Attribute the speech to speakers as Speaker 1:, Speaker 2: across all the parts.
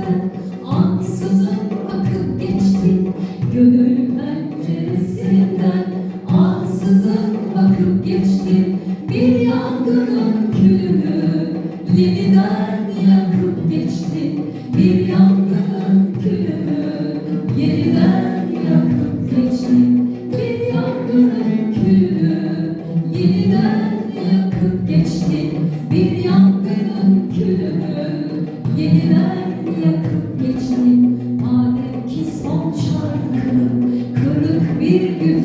Speaker 1: benden Ansızın akıp geçti Gönül Ansızın akıp geçti Bir yangının külünü Yeniden yakıp geçti. Bir yangının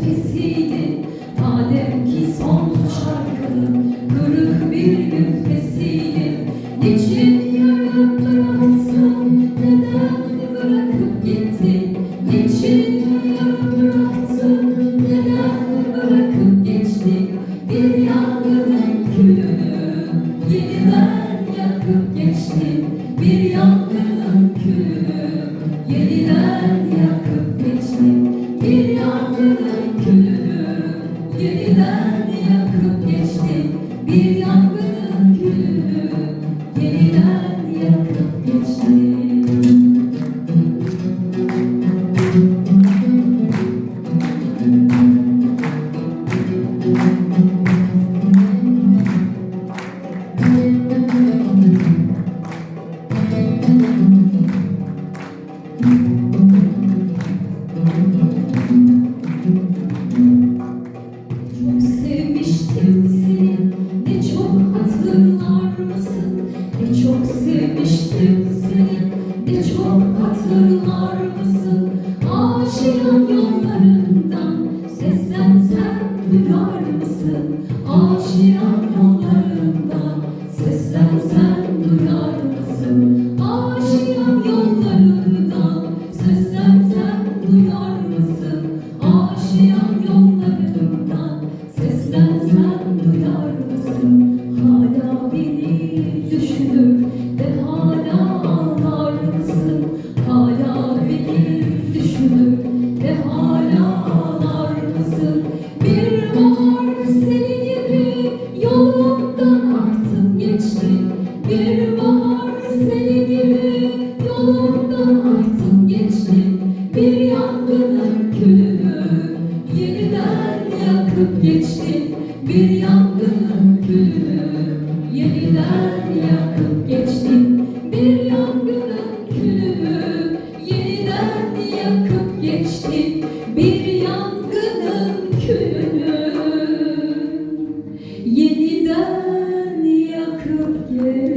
Speaker 1: to see Vive 어? yakıp geçti bir yangının külü Yeniden yakıp geçti bir yangının külü Yeniden yakıp geçti bir yangının külü Yeniden yakıp geçti.